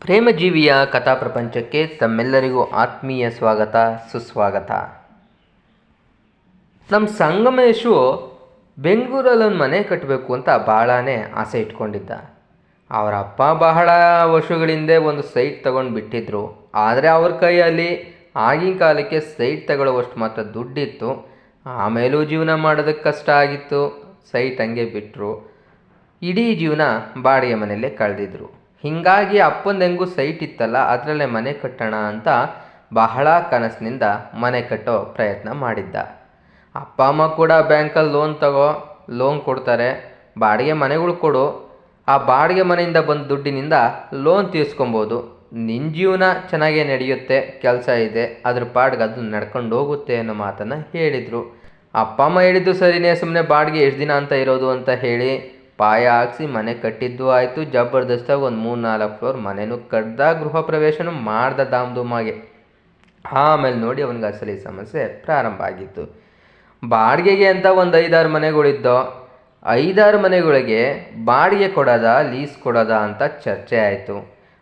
ಪ್ರೇಮಜೀವಿಯ ಕಥಾ ಪ್ರಪಂಚಕ್ಕೆ ತಮ್ಮೆಲ್ಲರಿಗೂ ಆತ್ಮೀಯ ಸ್ವಾಗತ, ಸುಸ್ವಾಗತ. ನಮ್ಮ ಸಂಗಮೇಶು ಬೆಂಗಳೂರಲ್ಲೊಂದು ಮನೆ ಕಟ್ಟಬೇಕು ಅಂತ ಭಾಳನೇ ಆಸೆ ಇಟ್ಕೊಂಡಿದ್ದ. ಅವರ ಅಪ್ಪ ಬಹಳ ವರ್ಷಗಳಿಂದೆ ಒಂದು ಸೈಟ್ ತಗೊಂಡು ಬಿಟ್ಟಿದ್ರು. ಆದರೆ ಅವ್ರ ಕೈಯಲ್ಲಿ ಆಗಿನ ಕಾಲಕ್ಕೆ ಸೈಟ್ ತಗೊಳ್ಳೋವಷ್ಟು ಮಾತ್ರ ದುಡ್ಡಿತ್ತು. ಆಮೇಲೂ ಜೀವನ ಮಾಡೋದಕ್ಕೆ ಕಷ್ಟ ಆಗಿತ್ತು. ಸೈಟ್ ಹಂಗೆ ಬಿಟ್ಟರು ಇಡೀ ಜೀವನ ಬಾಡಿಗೆ ಮನೆಯಲ್ಲೇ ಕಳೆದಿದ್ರು. ಹೀಗಾಗಿ ಅಪ್ಪಂದು ಸೈಟ್ ಇತ್ತಲ್ಲ, ಅದರಲ್ಲೇ ಮನೆ ಕಟ್ಟೋಣ ಅಂತ ಬಹಳ ಕನಸಿನಿಂದ ಮನೆ ಕಟ್ಟೋ ಪ್ರಯತ್ನ ಮಾಡಿದ್ದ. ಅಪ್ಪ, ಅಮ್ಮ ಕೂಡ ಬ್ಯಾಂಕಲ್ಲಿ ಲೋನ್ ತಗೋ, ಲೋನ್ ಕೊಡ್ತಾರೆ. ಬಾಡಿಗೆ ಮನೆಗಳು ಕೊಡು. ಆ ಬಾಡಿಗೆ ಮನೆಯಿಂದ ಬಂದ ದುಡ್ಡಿನಿಂದ ಲೋನ್ ತೀರಿಸ್ಕೊಬೋದು. ನಿನ್ನ ಜೀವನ ಚೆನ್ನಾಗೇ ನಡೆಯುತ್ತೆ, ಕೆಲಸ ಇದೆ, ಅದ್ರ ಪಾಡ್ಗೆ ಅದು ನಡ್ಕೊಂಡು ಹೋಗುತ್ತೆ ಅನ್ನೋ ಮಾತನ್ನು ಹೇಳಿದರು. ಅಪ್ಪ, ಅಮ್ಮ ಹೇಳಿದ್ದು ಸರಿನೇ ಸುಮ್ಮನೆ ಬಾಡಿಗೆ ಎಷ್ಟು ದಿನ ಅಂತ ಇರೋದು ಅಂತ ಹೇಳಿ ಪಾಯ ಹಾಕ್ಸಿ ಮನೆ ಕಟ್ಟಿದ್ದು ಆಯಿತು, ಜಬರ್ದಸ್ತಾಗಿ ಒಂದು ಮೂರು ನಾಲ್ಕು ಫ್ಲೋರ್ ಮನೆನೂ ಕಡ್ದ ಗೃಹ ಪ್ರವೇಶನೂ ಮಾಡ್ದ ದಾಮ್ ಧೂಮಾಗೆ. ಆಮೇಲೆ ನೋಡಿ ಅವನಿಗೆ ಅಸಲಿ ಸಮಸ್ಯೆ ಪ್ರಾರಂಭ ಆಗಿತ್ತು. ಬಾಡಿಗೆಗೆ ಅಂತ ಒಂದು ಐದಾರು ಮನೆಗಳಿದ್ದೋ, ಐದಾರು ಮನೆಗಳಿಗೆ ಬಾಡಿಗೆ ಕೊಡೋದ, ಲೀಸ್ ಕೊಡೋದ ಅಂತ ಚರ್ಚೆ ಆಯಿತು.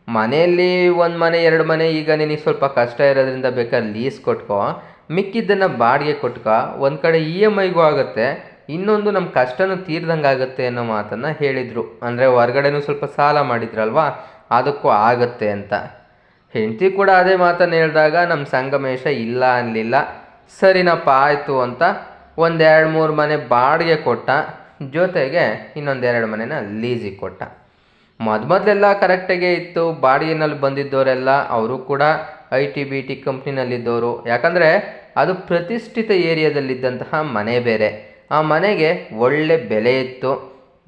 ಮನೆಯಲ್ಲಿ ಒಂದು ಮನೆ, ಎರಡು ಮನೆ, ಈಗ ನಿನಗೆ ಸ್ವಲ್ಪ ಕಷ್ಟ ಇರೋದ್ರಿಂದ ಬೇಕಾದ್ರೆ ಲೀಸ್ ಕೊಟ್ಕೋ, ಮಿಕ್ಕಿದ್ದನ್ನು ಬಾಡಿಗೆ ಕೊಟ್ಕೋ, ಒಂದು ಕಡೆ ಇ ಎಂ ಐಗೂ ಆಗುತ್ತೆ ಇನ್ನೊಂದು ನಮ್ಮ ಕಷ್ಟನೂ ತೀರ್ದಂಗೆ ಆಗುತ್ತೆ ಅನ್ನೋ ಮಾತನ್ನು ಹೇಳಿದರು. ಅಂದರೆ ಹೊರ್ಗಡೆನೂ ಸ್ವಲ್ಪ ಸಾಲ ಮಾಡಿದ್ರಲ್ವಾ? ಅದಕ್ಕೂ ಆಗುತ್ತೆ ಅಂತ. ಹೆಂಡತಿ ಕೂಡ ಅದೇ ಮಾತನ್ನು ಹೇಳಿದಾಗ ನಮ್ಮ ಸಂಗಮೇಶ ಇಲ್ಲ ಅನ್ನಲಿಲ್ಲ ಸರಿನಪ್ಪ, ಆಯಿತು ಅಂತ ಒಂದೆರಡು ಮೂರು ಮನೆ ಬಾಡಿಗೆ ಕೊಟ್ಟ. ಜೊತೆಗೆ ಇನ್ನೊಂದೆರಡು ಮನೆನ ಲೀಸಿಗೆ ಕೊಟ್ಟ. ಮೊದಲೆಲ್ಲ ಕರೆಕ್ಟಾಗೇ ಇತ್ತು. ಬಾಡಿಗೆನಲ್ಲಿ ಬಂದಿದ್ದವರೆಲ್ಲ ಅವರು ಕೂಡ ಐ ಟಿ ಬಿ ಟಿ ಕಂಪ್ನಿನಲ್ಲಿದ್ದವರು ಯಾಕಂದರೆ ಅದು ಪ್ರತಿಷ್ಠಿತ ಏರಿಯಾದಲ್ಲಿದ್ದಂತಹ ಮನೆ ಬೇರೆ. ಆ ಮನೆಗೆ ಒಳ್ಳೆ ಬೆಲೆ ಇತ್ತು.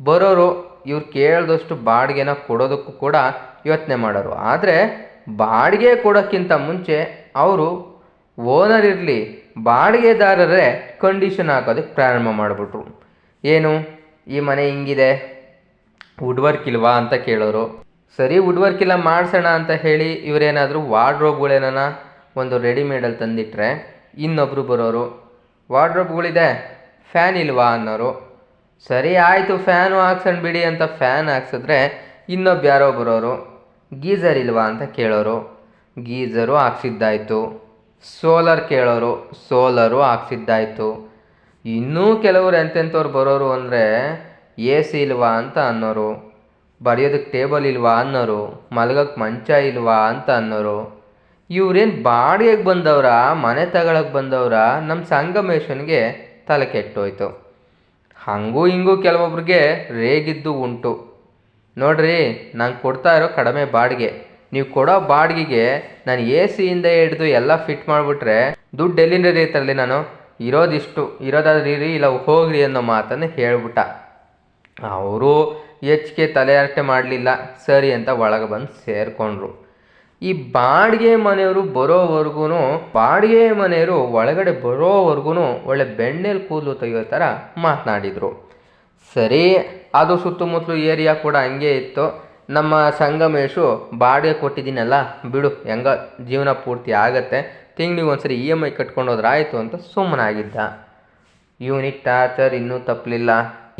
ಬರೋರು ಇವ್ರು ಕೇಳಿದಷ್ಟು ಬಾಡಿಗೆನ ಕೊಡೋದಕ್ಕೂ ಕೂಡ ಯೋಚನೆ ಮಾಡೋರು. ಆದರೆ ಬಾಡಿಗೆ ಕೊಡೋಕ್ಕಿಂತ ಮುಂಚೆ ಅವರು ಓನರ್ ಇರಲಿ ಬಾಡಿಗೆದಾರರೇ ಕಂಡೀಷನ್ ಹಾಕೋದಕ್ಕೆ ಪ್ರಾರಂಭ ಮಾಡಿಬಿಟ್ರು. ಏನು? ಈ ಮನೆ ಹಿಂಗಿದೆ. ವುಡ್ ವರ್ಕ್ ಇಲ್ವಾ ಅಂತ ಕೇಳೋರು. ಸರಿ ವುಡ್ ವರ್ಕ್ ಇಲ್ಲ ಮಾಡಿಸೋಣ ಅಂತ ಹೇಳಿ ಇವರೇನಾದರೂ ವಾರ್ಡ್ರೋಬ್ಗಳೇನ ಒಂದು ರೆಡಿಮೇಡಲ್ಲಿ ತಂದಿಟ್ರೆ ಇನ್ನೊಬ್ಬರು ಬರೋರು. ವಾರ್ಡ್ರೋಬ್ಗಳಿದೆ ಫ್ಯಾನ್ ಇಲ್ವಾ ಅನ್ನೋರು, ಸರಿ ಆಯಿತು ಫ್ಯಾನು ಹಾಕ್ಸೋಣ ಬಿಡಿ ಅಂತ ಫ್ಯಾನ್ ಹಾಕ್ಸಿದ್ರೆ ಇನ್ನೊಬ್ಬ ಯಾರೋ ಬರೋರು ಗೀಝರ್ ಇಲ್ವಾ ಅಂತ ಕೇಳೋರು ಗೀಝರು ಹಾಕ್ಸಿದ್ದಾಯಿತು ಸೋಲಾರ್ ಕೇಳೋರು, ಸೋಲರು ಹಾಕ್ಸಿದ್ದಾಯಿತು ಇನ್ನೂ ಕೆಲವರು ಎಂತೆಂಥವ್ರು ಬರೋರು ಅಂದರೆ, ಎ ಸಿ ಇಲ್ವಾ ಅಂತ ಅನ್ನೋರು ಬರೆಯೋದಕ್ಕೆ ಟೇಬಲ್ ಇಲ್ವಾ ಅನ್ನೋರು ಮಲಗಕ್ಕೆ ಮಂಚ ಇಲ್ವಾ ಅಂತ ಅನ್ನೋರು, ಇವ್ರೇನು ಬಾಡಿಗೆಗೆ ಬಂದವರ, ಮನೆ ತಗೊಳಕ್ಕೆ ಬಂದವರ ನಮ್ಮ ಸಂಗಮೇಶನ್ಗೆ ತಲೆ ಕೆಟ್ಟೋಯ್ತು. ಹಾಗೂ ಹಿಂಗೂ ಕೆಲವೊಬ್ರಿಗೆ ರೇಗಿದ್ದು ಉಂಟು. ನೋಡ್ರಿ ನಾನು ಕೊಡ್ತಾ ಇರೋ ಕಡಿಮೆ ಬಾಡಿಗೆ. ನೀವು ಕೊಡೋ ಬಾಡಿಗೆಗೆ ನಾನು ಎ ಸಿಯಿಂದ ಹಿಡಿದು ಎಲ್ಲ ಫಿಟ್ ಮಾಡಿಬಿಟ್ರೆ ದುಡ್ಡು ಎಲ್ಲಿಂದ ಇರ್ತಲ್ಲಿ ನಾನು? ಇರೋದಿಷ್ಟು. ಇರೋದಾದ್ರೆ ಇರಿ, ಇಲ್ಲ ಹೋಗ್ರಿ ಅನ್ನೋ ಮಾತನ್ನು ಹೇಳ್ಬಿಟ್ಟ. ಅವರು ಹೆಚ್ಚಿಗೆ ತಲೆಹರಟೆ ಮಾಡಲಿಲ್ಲ, ಸರಿ ಅಂತ ಒಳಗೆ ಬಂದು ಸೇರಿಕೊಂಡ್ರು. ಈ ಬಾಡಿಗೆ ಮನೆಯವರು ಬರೋವರೆಗೂ ಬಾಡಿಗೆ ಮನೆಯವರು ಒಳಗಡೆ ಬರೋವರೆಗೂ ಒಳ್ಳೆ ಬೆಣ್ಣೆಲಿ ಕೂದಲು ತೆಗೆಯೋ ಥರ ಮಾತನಾಡಿದರು. ಸರಿ, ಅದು ಸುತ್ತಮುತ್ತಲು ಏರಿಯಾ ಕೂಡ ಹಂಗೆ ಇತ್ತು. ನಮ್ಮ ಸಂಗಮೇಶು ಬಾಡಿಗೆ ಕೊಟ್ಟಿದ್ದೀನಲ್ಲ, ಬಿಡು, ಹೆಂಗ ಜೀವನ ಪೂರ್ತಿ ಆಗತ್ತೆ, ತಿಂಗಳಿಗೆ ಒಂದ್ಸರಿ ಇ ಎಂ ಐ ಕಟ್ಕೊಂಡು ಹೋದ್ರೆ ಆಯಿತು ಅಂತ ಸುಮ್ಮನಾಗಿದ್ದ. ಯೂನಿಟ್ ಟಾರ್ಚರ್ ಇನ್ನೂ ತಪ್ಪಲಿಲ್ಲ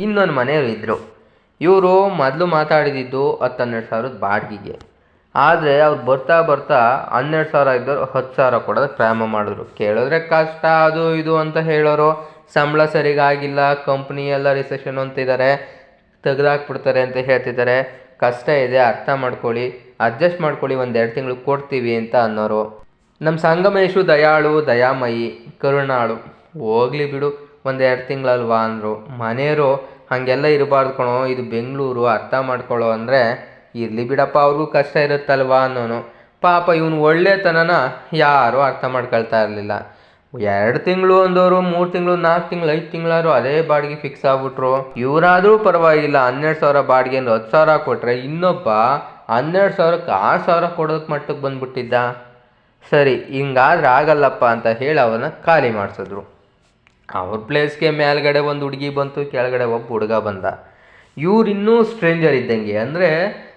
ಇನ್ನೊಂದು ಮನೆಯವರು ಇದ್ದರು ಇವರು ಮೊದಲು ಮಾತಾಡಿದ್ದು ಹತ್ತು ಹನ್ನೆರಡು ಸಾವಿರದ ಬಾಡಿಗೆಗೆ. ಆದರೆ ಅವ್ರು ಬರ್ತಾ ಬರ್ತಾ ಹನ್ನೆರಡು ಸಾವಿರ ಇದ್ದವ್ರು ಹತ್ತು ಸಾವಿರ ಕೊಡೋದಕ್ಕೆ ಪ್ರಾರಂಭ ಮಾಡಿದ್ರು. ಕೇಳಿದ್ರೆ ಕಷ್ಟ ಅದು ಇದು ಅಂತ ಹೇಳೋರು. ಸಂಬಳ ಸರಿಗಾಗಿಲ್ಲ ಕಂಪ್ನಿ ಎಲ್ಲ ರಿಸೆಷನ್ ಅಂತಿದ್ದಾರೆ ತೆಗೆದಾಕ್ಬಿಡ್ತಾರೆ ಅಂತ ಹೇಳ್ತಿದ್ದಾರೆ ಕಷ್ಟ ಇದೆ, ಅರ್ಥ ಮಾಡ್ಕೊಳ್ಳಿ ಅಡ್ಜಸ್ಟ್ ಮಾಡ್ಕೊಳ್ಳಿ, ಒಂದು ಎರಡು ತಿಂಗಳು ಕೊಡ್ತೀವಿ ಅಂತ ಅನ್ನೋರು. ನಮ್ಮ ಸಂಗಮೇಶು ದಯಾಳು, ದಯಾಮಯಿ, ಕರುಣಾಳು. ಹೋಗ್ಲಿ ಬಿಡು, ಒಂದು ಎರಡು ತಿಂಗಳಲ್ವಾ ಅಂದರು. ಮನೆಯವರು ಹಾಗೆಲ್ಲ ಇರಬಾರ್ದು ಕಣೋ, ಇದು ಬೆಂಗಳೂರು, ಅರ್ಥ ಮಾಡ್ಕೊಳ್ಳೋ ಅಂದರೆ ಇರಲಿ ಬಿಡಪ್ಪ, ಅವ್ರಿಗೂ ಕಷ್ಟ ಇರುತ್ತಲ್ವಾ ಅನ್ನೋನು. ಪಾಪ ಇವನು ಒಳ್ಳೆತನನ ಯಾರೂ ಅರ್ಥ ಮಾಡ್ಕೊಳ್ತಾ ಇರಲಿಲ್ಲ. ಎರಡು ತಿಂಗಳು ಅಂದವರು ಮೂರು ತಿಂಗಳು, ನಾಲ್ಕು ತಿಂಗಳು, ಐದು ತಿಂಗಳಾದ್ರು ಅದೇ ಬಾಡಿಗೆ ಫಿಕ್ಸ್ ಆಗ್ಬಿಟ್ರು. ಇವರಾದರೂ ಪರವಾಗಿಲ್ಲ, ಹನ್ನೆರಡು ಸಾವಿರ ಬಾಡಿಗೆ ಅಂದ್ರೆ ಹತ್ತು ಸಾವಿರ ಕೊಟ್ಟರೆ ಇನ್ನೊಬ್ಬ ಹನ್ನೆರಡು ಸಾವಿರಕ್ಕೆ ಆರು ಸಾವಿರ ಕೊಡೋದಕ್ಕೆ ಮಟ್ಟಕ್ಕೆ ಬಂದ್ಬಿಟ್ಟಿದ್ದ. ಸರಿ, ಹಿಂಗಾದ್ರೆ ಆಗಲ್ಲಪ್ಪ ಅಂತ ಹೇಳಿ ಅವನ್ನ ಖಾಲಿ ಮಾಡಿಸಿದ್ರು. ಅವ್ರ ಪ್ಲೇಸ್ಗೆ ಮೇಲ್ಗಡೆ ಒಂದು ಹುಡುಗಿ ಬಂತು, ಕೆಳಗಡೆ ಒಬ್ಬ ಹುಡುಗ ಬಂದ. ಇವ್ರು ಇನ್ನೂ ಸ್ಟ್ರೇಂಜರ್ ಇದ್ದಂಗೆ. ಅಂದರೆ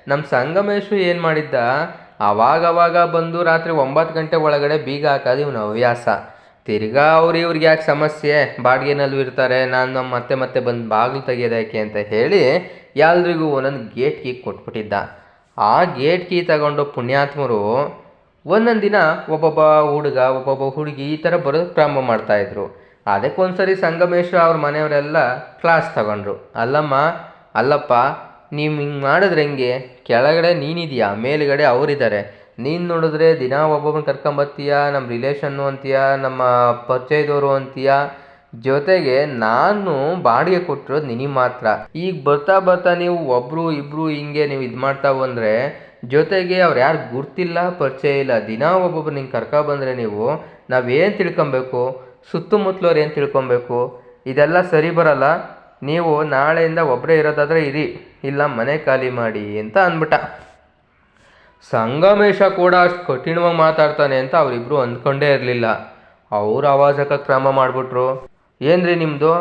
ನಮ್ಮ ಸಂಗಮೇಶು ಏನು ಮಾಡಿದ್ದ? ಅವಾಗವಾಗ ಬಂದು ರಾತ್ರಿ ಒಂಬತ್ತು ಗಂಟೆ ಒಳಗಡೆ ಬೀಗ ಹಾಕೋದು ಇವನು ಹವ್ಯಾಸ. ತಿರ್ಗಾ ಅವ್ರು ಇವ್ರಿಗೆ ಯಾಕೆ ಸಮಸ್ಯೆ? ಬಾಡಿಗೆನಲ್ಲೂ ಇರ್ತಾರೆ, ನಾನು ನಮ್ಮ ಮತ್ತೆ ಮತ್ತೆ ಬಂದು ಬಾಗಿಲು ತೆಗೆಯೋದಕ್ಕೆ ಅಂತ ಹೇಳಿ ಎಲ್ರಿಗೂ ಒಂದೊಂದು ಗೇಟ್ ಕೀ ಕೊಟ್ಬಿಟ್ಟಿದ್ದ. ಆ ಗೇಟ್ ಕೀ ತಗೊಂಡು ಪುಣ್ಯಾತ್ಮರು ಒಂದೊಂದು ದಿನ ಒಬ್ಬೊಬ್ಬ ಹುಡುಗ, ಒಬ್ಬೊಬ್ಬ ಹುಡುಗಿ ಈ ಥರ ಬರೋದು ಪ್ರಾರಂಭ ಮಾಡ್ತಾಯಿದ್ರು ಅದಕ್ಕೊಂದ್ಸರಿ ಸಂಗಮೇಶ್ವರ ಅವ್ರ ಮನೆಯವರೆಲ್ಲ ಕ್ಲಾಸ್ ತಗೊಂಡ್ರು. ಅಲ್ಲಮ್ಮ, ಅಲ್ಲಪ್ಪ ನೀವು ಹಿಂಗೆ ಮಾಡಿದ್ರೆ ಹೆಂಗೆ? ಕೆಳಗಡೆ ನೀನಿದೆಯಾ? ಮೇಲುಗಡೆ ಅವರಿದ್ದಾರೆ. ನೀನು ನೋಡಿದ್ರೆ ದಿನ ಒಬ್ಬೊಬ್ಬನ ಕರ್ಕೊಂಬರ್ತೀಯ ನಮ್ಮ ರಿಲೇಷನ್ನು ಅಂತೀಯ? ನಮ್ಮ ಪರಿಚಯದವರು ಅಂತೀಯ? ಜೊತೆಗೆ ನಾನು ಬಾಡಿಗೆ ಕೊಟ್ಟಿರೋದು ನಿನಗೆ ಮಾತ್ರ. ಈಗ ಬರ್ತಾ ಬರ್ತಾ ನೀವು ಒಬ್ಬರು ಇಬ್ಬರು ಹಿಂಗೆ ನೀವು ಇದು ಮಾಡ್ತಾ ಬಂದರೆ ಜೊತೆಗೆ ಅವ್ರು ಯಾರು ಗುರ್ತಿಲ್ಲ, ಪರಿಚಯ ಇಲ್ಲ. ದಿನ ಒಬ್ಬೊಬ್ರು ನಿಂಗೆ ಕರ್ಕೊ ಬಂದರೆ ನೀವು ನಾವೇನು ತಿಳ್ಕೊಬೇಕು? ಸುತ್ತಮುತ್ತಲವ್ರು ಏನು ತಿಳ್ಕೊಬೇಕು? ಇದೆಲ್ಲ ಸರಿ ಬರಲ್ಲ. ನೀವು ನಾಳೆಯಿಂದ ಒಬ್ಬರೇ ಇರೋದಾದರೆ ಇರಿ, ಇಲ್ಲ ಮನೆ ಖಾಲಿ ಮಾಡಿ ಅಂತ ಅಂದ್ಬಿಟ್ಟ. ಸಂಗಮೇಶ ಕೂಡ ಅಷ್ಟು ಕಠಿಣವಾಗಿ ಮಾತಾಡ್ತಾನೆ ಅಂತ ಅವರಿಬ್ಬರು ಅಂದ್ಕೊಂಡೇ ಇರಲಿಲ್ಲ. ಅವ್ರ ಆವಾಜಕ ಕ್ರಮ ಮಾಡಿಬಿಟ್ರು. ಏನ್ರಿ ನಿಮ್ಮದು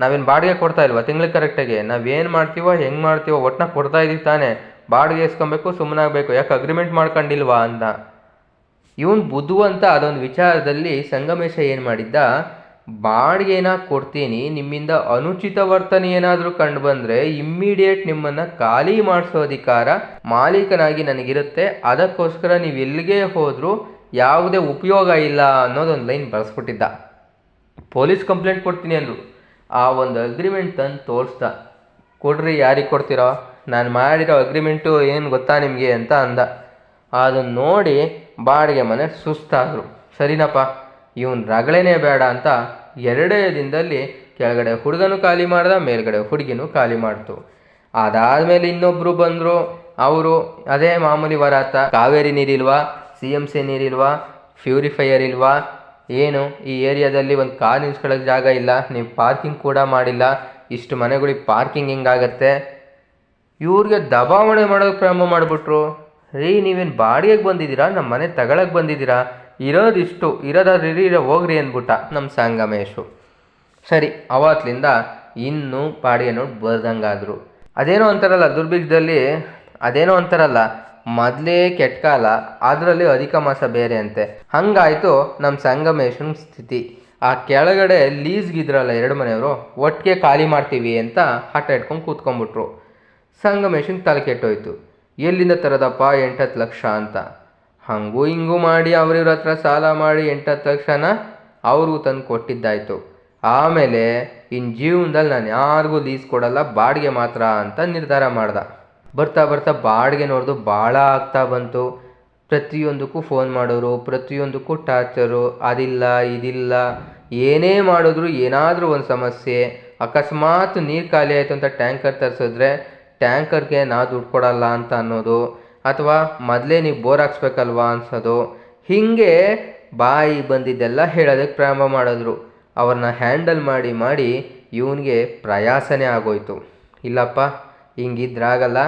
ನಾವೇನು ಬಾಡಿಗೆ ಕೊಡ್ತಾ ಇಲ್ವಾ ತಿಂಗ್ಳಿಗೆ ಕರೆಕ್ಟಾಗಿ? ನಾವೇನು ಮಾಡ್ತೀವೋ, ಹೆಂಗೆ ಮಾಡ್ತೀವೋ ಒಟ್ಟನ ಕೊಡ್ತಾ ಇದ್ದೀವಿ ತಾನೇ. ಬಾಡಿಗೆ ಇಸ್ಕೊಬೇಕು ಸುಮ್ಮನಾಗಬೇಕು ಯಾಕೆ ಅಗ್ರಿಮೆಂಟ್ ಮಾಡ್ಕೊಂಡಿಲ್ವಾ ಅಂತ. ಇವನು ಬುದ್ಧುವಂತ ಅದೊಂದು ವಿಚಾರದಲ್ಲಿ ಸಂಗಮೇಶ ಏನು ಮಾಡಿದ್ದ? ಬಾಡಿಗೆನ ಕೊಡ್ತೀನಿ, ನಿಮ್ಮಿಂದ ಅನುಚಿತ ವರ್ತನೆ ಏನಾದರೂ ಕಂಡು ಬಂದರೆ ಇಮ್ಮಿಡಿಯೇಟ್ ನಿಮ್ಮನ್ನು ಖಾಲಿ ಮಾಡಿಸೋ ಅಧಿಕಾರ ಮಾಲೀಕನಾಗಿ ನನಗಿರುತ್ತೆ. ಅದಕ್ಕೋಸ್ಕರ ನೀವು ಎಲ್ಲಿಗೆ ಹೋದರೂ ಯಾವುದೇ ಉಪಯೋಗ ಇಲ್ಲ ಅನ್ನೋದೊಂದು ಲೈನ್ ಬಳಸ್ಬಿಟ್ಟಿದ್ದ ಪೊಲೀಸ್ ಕಂಪ್ಲೇಂಟ್ ಕೊಡ್ತೀನಿ ಅಂದರು. ಆ ಒಂದು ಅಗ್ರಿಮೆಂಟ್ ತಂದು ತೋರಿಸ್ದ. ಕೊಡ್ರಿ, ಯಾರಿಗೆ ಕೊಡ್ತೀರೋ? ನಾನು ಮಾಡಿರೋ ಅಗ್ರಿಮೆಂಟು ಏನು ಗೊತ್ತಾ ನಿಮಗೆ ಅಂತ ಅಂದ. ಅದನ್ನು ನೋಡಿ ಬಾಡಿಗೆ ಮನೆ ಸುಸ್ತಾದರು. ಸರಿನಪ್ಪ? ಇವನ್ ರಗಳೆನೇ ಬೇಡ ಅಂತ ಎರಡೇ ದಿನದಲ್ಲಿ ಕೆಳಗಡೆ ಹುಡುಗನೂ ಖಾಲಿ ಮಾಡ್ದ, ಮೇಲ್ಗಡೆ ಹುಡುಗಿನೂ ಖಾಲಿ ಮಾಡ್ತು. ಅದಾದಮೇಲೆ ಇನ್ನೊಬ್ಬರು ಬಂದರು, ಅವರು ಅದೇ ಮಾಮೂಲಿ ವರಾತ. ಕಾವೇರಿ ನೀರಿಲ್ವಾ? ಸಿ ಎಂ ಸಿ ನೀರಿಲ್ವಾ? ಪ್ಯೂರಿಫೈಯರ್ ಇಲ್ವಾ? ಏನು? ಈ ಏರಿಯಾದಲ್ಲಿ ಒಂದು ಕಾರ್ ನಿಲ್ಸ್ಕೊಳ್ಳೋಕೆ ಜಾಗ ಇಲ್ಲ. ನೀವು ಪಾರ್ಕಿಂಗ್ ಕೂಡ ಮಾಡಿಲ್ಲ. ಇಷ್ಟು ಮನೆಗಳಿಗೆ ಪಾರ್ಕಿಂಗ್ ಹೆಂಗಾಗತ್ತೆ? ಇವ್ರಿಗೆ ದಬಾವಣೆ ಮಾಡೋಕ್ಕೆ ಪ್ರಾರಂಭ ಮಾಡಿಬಿಟ್ರು. ರೀ, ನೀವೇನು ಬಾಡಿಗೆಗೆ ಬಂದಿದ್ದೀರಾ? ನಮ್ಮ ಮನೆ ತಗೊಳಕ್ಕೆ ಬಂದಿದ್ದೀರಾ? ಇರೋದಿಷ್ಟು ಇರೋದಾದ್ರೆ ಇರೋ ಹೋಗ್ರಿ ಅಂದ್ಬಿಟ್ಟ ನಮ್ಮ ಸಂಗಮೇಶು. ಸರಿ ಅವತ್ತಿಂದ ಇನ್ನೂ ಬಾಡಿಗೆ ನೋಡಿ ಬರ್ದಂಗಾದ್ರು. ಅದೇನೋ ಅಂತಾರಲ್ಲ, ದುರ್ಭಿಕ್ಷದಲ್ಲಿ ಅದೇನೋ ಅಂತಾರಲ್ಲ, ಮೊದಲೇ ಕೆಟ್ಟ ಕಾಲ ಅದರಲ್ಲಿ ಅಧಿಕ ಮಾಸ ಬೇರೆ ಅಂತೆ. ಹಂಗಾಯ್ತು ನಮ್ಮ ಸಂಗಮೇಶನ ಸ್ಥಿತಿ. ಆ ಕೆಳಗಡೆ ಲೀಸ್ಗಿದ್ರಲ್ಲ ಎರಡು ಮನೆಯವರು ಒಟ್ಟಿಗೆ ಖಾಲಿ ಮಾಡ್ತೀವಿ ಅಂತ ಹಠ ಇಟ್ಕೊಂಡು ಕೂತ್ಕೊಂಡ್ಬಿಟ್ರು. ಸಂಗಮೇಶನ್ ತಲೆ ಕೆಟ್ಟೋಯ್ತು. ಎಲ್ಲಿಂದ ತರೋದಪ್ಪ ಎಂಟತ್ತು ಲಕ್ಷ ಅಂತ. ಹಂಗೂ ಹಿಂಗೂ ಮಾಡಿ ಅವ್ರಿವ್ರ ಹತ್ರ ಸಾಲ ಮಾಡಿ ಎಂಟತ್ತು ಲಕ್ಷನ ಅವ್ರಿಗೂ ತಂದು ಕೊಟ್ಟಿದ್ದಾಯ್ತು. ಆಮೇಲೆ ಇನ್ನು ಜೀವನದಲ್ಲಿ ನಾನು ಯಾರಿಗೂ ಲೀಸ್ ಕೊಡಲ್ಲ, ಬಾಡಿಗೆ ಮಾತ್ರ ಅಂತ ನಿರ್ಧಾರ ಮಾಡ್ದ. ಬರ್ತಾ ಬರ್ತಾ ಬಾಡಿಗೆ ನೋಡ್ದು ಭಾಳ ಆಗ್ತಾ ಬಂತು. ಪ್ರತಿಯೊಂದಕ್ಕೂ ಫೋನ್ ಮಾಡೋರು, ಪ್ರತಿಯೊಂದಕ್ಕೂ ಟಾರ್ಚರು, ಅದಿಲ್ಲ, ಇದಿಲ್ಲ, ಏನೇ ಮಾಡಿದ್ರು ಏನಾದರೂ ಒಂದು ಸಮಸ್ಯೆ. ಅಕಸ್ಮಾತ್ ನೀರು ಖಾಲಿ ಆಯಿತು ಅಂತ ಟ್ಯಾಂಕರ್ ತರಿಸಿದ್ರೆ ಟ್ಯಾಂಕರ್ಗೆ ನಾ ದುಡ್ಡು ಕೊಡಲ್ಲ ಅಂತ ಅನ್ನೋದು ಅಥವಾ ಮೊದಲೇ ನೀವು ಬೋರ್ ಹಾಕ್ಸ್ಬೇಕಲ್ವಾ ಅನ್ಸೋದು? ಹೀಗೆ ಬಾಯಿ ಬಂದಿದ್ದೆಲ್ಲ ಹೇಳೋದಕ್ಕೆ ಪ್ರಾರಂಭ ಮಾಡಿದ್ರು. ಅವ್ರನ್ನ ಹ್ಯಾಂಡಲ್ ಮಾಡಿ ಮಾಡಿ ಇವನಿಗೆ ಪ್ರಯಾಸನೇ ಆಗೋಯ್ತು. ಇಲ್ಲಪ್ಪ, ಹಿಂಗಿದ್ರಾಗಲ್ಲ.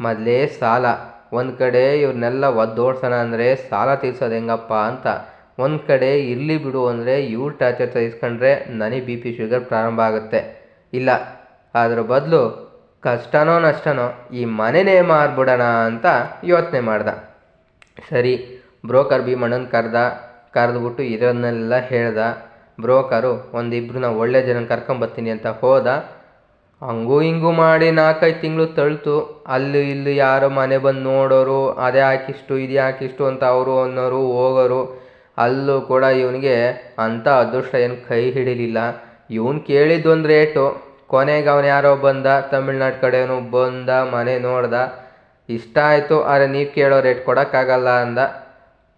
ಮೊದಲೇ ಸಾಲ. ಒಂದು ಕಡೆ ಇವ್ರನ್ನೆಲ್ಲ ಒದ್ದೋಡ್ಸೋಣ ಅಂದರೆ ಸಾಲ ತೀರ್ಸೋದು ಹೆಂಗಪ್ಪ ಅಂತ. ಒಂದು ಕಡೆ ಇರಲಿ ಬಿಡು ಅಂದರೆ ಇವ್ರು ಟಾರ್ಚರ್ ಸಹಿಸ್ಕೊಂಡ್ರೆ ನನಗೆ ಬಿ ಪಿ ಶುಗರ್ ಪ್ರಾರಂಭ ಆಗುತ್ತೆ. ಇಲ್ಲ ಅದರ ಬದಲು ಕಷ್ಟನೋ ನಷ್ಟನೋ ಈ ಮನೆನೇ ಮಾರ್ಬಿಡೋಣ ಅಂತ ಯೋಚನೆ ಮಾಡ್ದ. ಸರಿ, ಬ್ರೋಕರ್ ಭೀಮಣ್ಣನ ಕರೆದ, ಕರೆದ್ಬಿಟ್ಟು ಇರೋದನ್ನೆಲ್ಲ ಹೇಳ್ದ. ಬ್ರೋಕರು ಒಂದಿಬ್ರನ್ನ ಒಳ್ಳೆ ಜನ ಕರ್ಕೊಂಬರ್ತೀನಿ ಅಂತ ಹೋದ. ಹಂಗೂ ಹಿಂಗೂ ಮಾಡಿ ನಾಲ್ಕೈದು ತಿಂಗಳು ತಳ್ತು. ಅಲ್ಲಿ ಇಲ್ಲಿ ಯಾರೋ ಮನೆ ಬಂದು ನೋಡೋರು, ಅದೇ ಹಾಕಿಷ್ಟು, ಇದು ಹಾಕಿಷ್ಟು ಅಂತ ಅವರು ಅನ್ನೋರು ಹೋಗೋರು. ಅಲ್ಲೂ ಕೂಡ ಇವನಿಗೆ ಅಂಥ ಅದೃಷ್ಟ ಏನು ಕೈ ಹಿಡಿಲಿಲ್ಲ. ಇವನು ಕೇಳಿದ್ದೊಂದು ರೇಟು. ಕೊನೆಗೆ ಅವನು ಯಾರೋ ಬಂದ, ತಮಿಳ್ನಾಡು ಕಡೆಯವನು ಬಂದ, ಮನೆ ನೋಡ್ದ, ಇಷ್ಟ ಆಯಿತು, ಆದರೆ ನೀವು ಕೇಳೋ ರೇಟ್ ಕೊಡೋಕ್ಕಾಗಲ್ಲ ಅಂದ.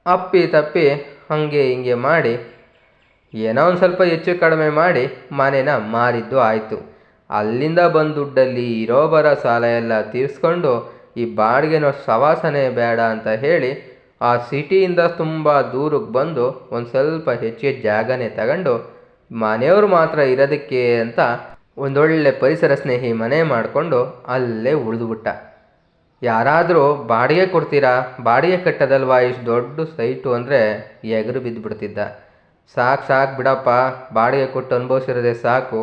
ಅಪ್ಪಿ ತಪ್ಪಿ ಹಾಗೆ ಹಿಂಗೆ ಮಾಡಿ, ಏನೋ ಒಂದು ಸ್ವಲ್ಪ ಹೆಚ್ಚು ಕಡಿಮೆ ಮಾಡಿ ಮನೇನ ಮಾರಿದ್ದು ಆಯಿತು. ಅಲ್ಲಿಂದ ಬಂದ ದುಡ್ಡಲ್ಲಿ ಇರೋ ಬರೋ ಸಾಲ ಎಲ್ಲ ತೀರಿಸ್ಕೊಂಡು, ಈ ಬಾಡಿಗೆನೋ ಸವಾಸನೆ ಬೇಡ ಅಂತ ಹೇಳಿ, ಆ ಸಿಟಿಯಿಂದ ತುಂಬ ದೂರಕ್ಕೆ ಬಂದು ಒಂದು ಸ್ವಲ್ಪ ಹೆಚ್ಚಿಗೆ ಜಾಗನೇ ತಗೊಂಡು, ಮನೆಯವರು ಮಾತ್ರ ಇರೋದಕ್ಕೆ ಅಂತ ಒಂದೊಳ್ಳೆ ಪರಿಸರ ಸ್ನೇಹಿ ಮನೆ ಮಾಡಿಕೊಂಡು ಅಲ್ಲೇ ಉಳಿದುಬಿಟ್ಟ ಯಾರಾದರೂ ಬಾಡಿಗೆ ಕೊಡ್ತೀರಾ? ಬಾಡಿಗೆ ಕಟ್ಟದಲ್ವಾ? ಇಷ್ಟು ದೊಡ್ಡ ಸೈಟು ಅಂದರೆ ಎಗರು ಬಿದ್ದುಬಿಡ್ತಿದ್ದ ಸಾಕು ಸಾಕು ಬಿಡಪ್ಪ, ಬಾಡಿಗೆ ಕೊಟ್ಟು ಅನುಭವಿಸಿರೋದೇ ಸಾಕು.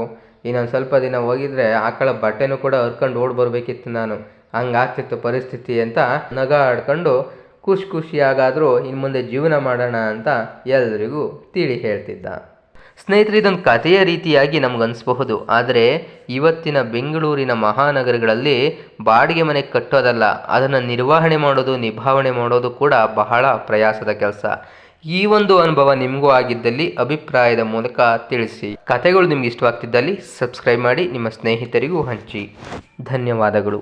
ಇನ್ನೊಂದು ಸ್ವಲ್ಪ ದಿನ ಹೋಗಿದ್ರೆ ಆಕಳ ಬಟ್ಟೆನೂ ಕೂಡ ಹರ್ಕೊಂಡು ಓಡ್ ಬರಬೇಕಿತ್ತು ನಾನು. ಹಂಗಾಗ್ತಿತ್ತು ಪರಿಸ್ಥಿತಿ ಅಂತ ನಗ ಆಡ್ಕೊಂಡು ಖುಷಿ ಖುಷಿಯಾಗಾದರೂ ಇನ್ನು ಮುಂದೆ ಜೀವನ ಮಾಡೋಣ ಅಂತ ಎಲ್ರಿಗೂ ತಿಳಿ ಹೇಳ್ತಿದ್ದ. ಸ್ನೇಹಿತರೆ ಇದೊಂದು ಕಥೆಯ ರೀತಿಯಾಗಿ ನಮಗನ್ನಿಸಬಹುದು ಆದರೆ, ಇವತ್ತಿನ ಬೆಂಗಳೂರಿನ ಮಹಾನಗರಗಳಲ್ಲಿ ಬಾಡಿಗೆ ಮನೆ ಕಟ್ಟೋದಲ್ಲ, ಅದನ್ನು ನಿರ್ವಹಣೆ ಮಾಡೋದು, ನಿಭಾವಣೆ ಮಾಡೋದು ಕೂಡ ಬಹಳ ಪ್ರಯಾಸದ ಕೆಲಸ. ಈ ಒಂದು ಅನುಭವ ನಿಮಗೂ ಆಗಿದ್ದಲ್ಲಿ ಅಭಿಪ್ರಾಯದ ಮೂಲಕ ತಿಳಿಸಿ. ಕಥೆಗಳು ನಿಮ್ಗೆ ಇಷ್ಟವಾಗ್ತಿದ್ದಲ್ಲಿ ಸಬ್ಸ್ಕ್ರೈಬ್ ಮಾಡಿ, ನಿಮ್ಮ ಸ್ನೇಹಿತರಿಗೂ ಹಂಚಿ. ಧನ್ಯವಾದಗಳು.